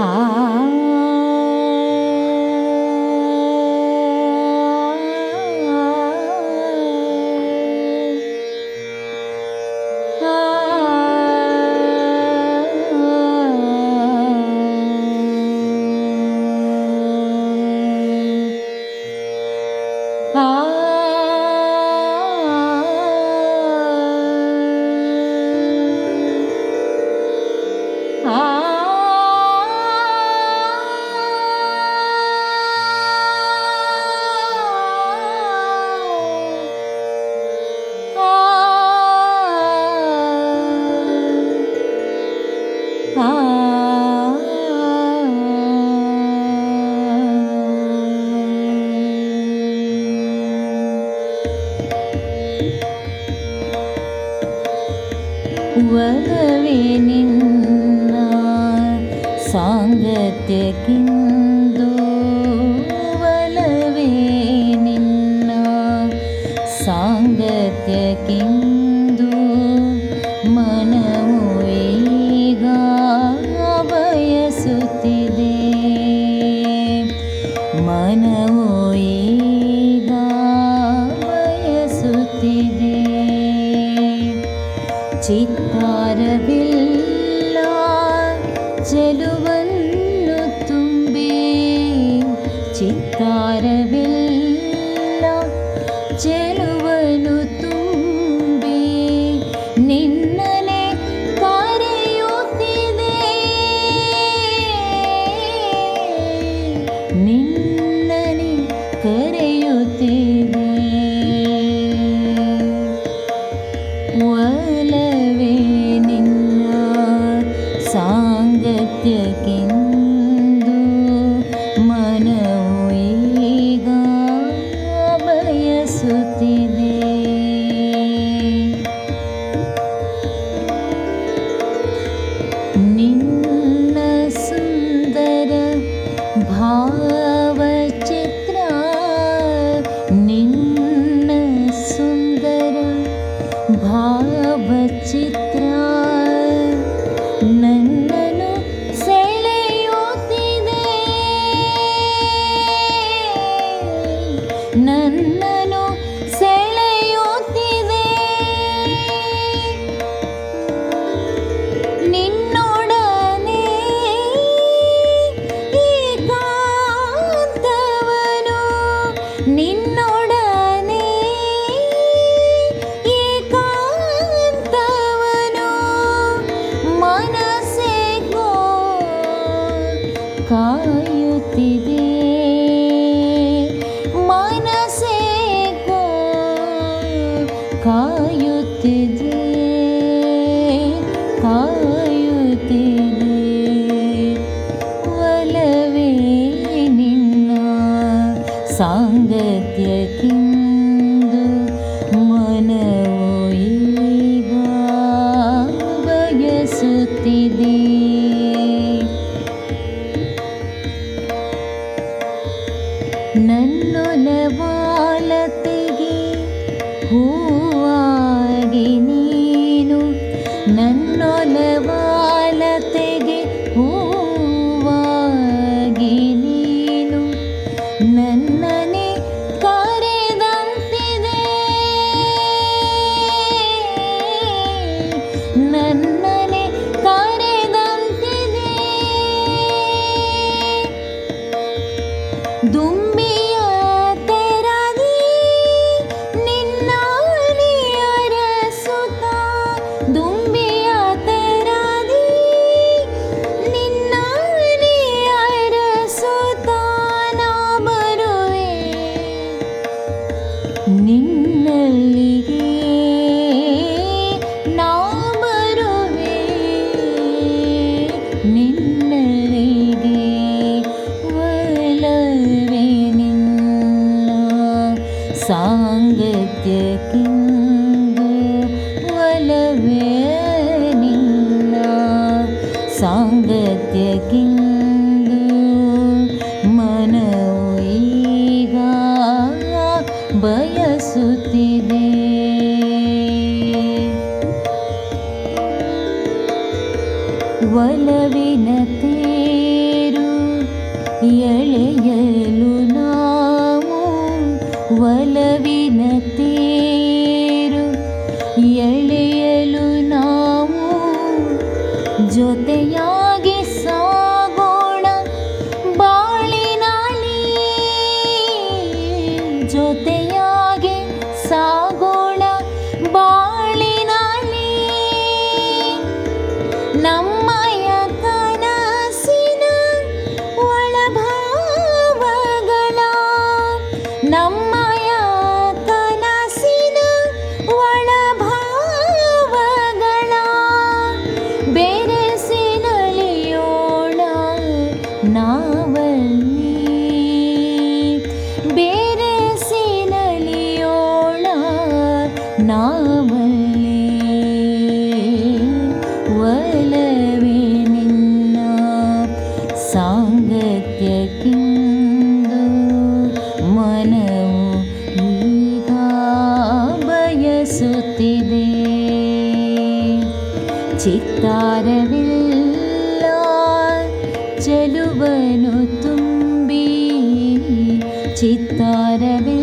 啊。වලවෙනින්න. සංගතයකින්දු වලවෙනින්න. සංගතයකින්දු මනවේගා අභය සුතිදේ. මනවේගා ചിത്താരവില്ല. ചെലുവനു തുമ്പി നിന്നനെ കരയുത്തിതേ നിന്നനെ കരയുത്തിതേ ഒലവേ നിന്ന സാങ്കത്യകിന്ന निन्न सुन्दर भा ಕಾಯುತ್ತಿದೆ ಕಾಯುತ್ತಿದೆ ಒಲವೇ ನಿನ್ನ ಸಾಂಗತ್ಯಕ್ಕಿಂದು ಮನವು ಈಗ ಬಯಸುತ್ತಿದೆ ನನ್ನೊಲವಾಲತೆಗೆ ಹೂವಾಗಿ ನೀನು ನನ್ನೊಲವಾಲತೆಗೆ ಹೂವಾಗಿ ನೀನು ನನ್ನನೆ ಸಾಂಗತ್ಯಕ್ಕಿಂದು ಮನವು ಈಗ ಬಯಸುತ್ತಿದೆ ಒಲವಿನ ತೇರ ಎಳೆಯಲು ನಾವು ಒಲವಿನ യകിന്ദു മനമു ഈഗാബയസുത്തിദേ ചിത്താരവില്ല ചെലുവനു തുമ്പി. ചിത്താരവില്ല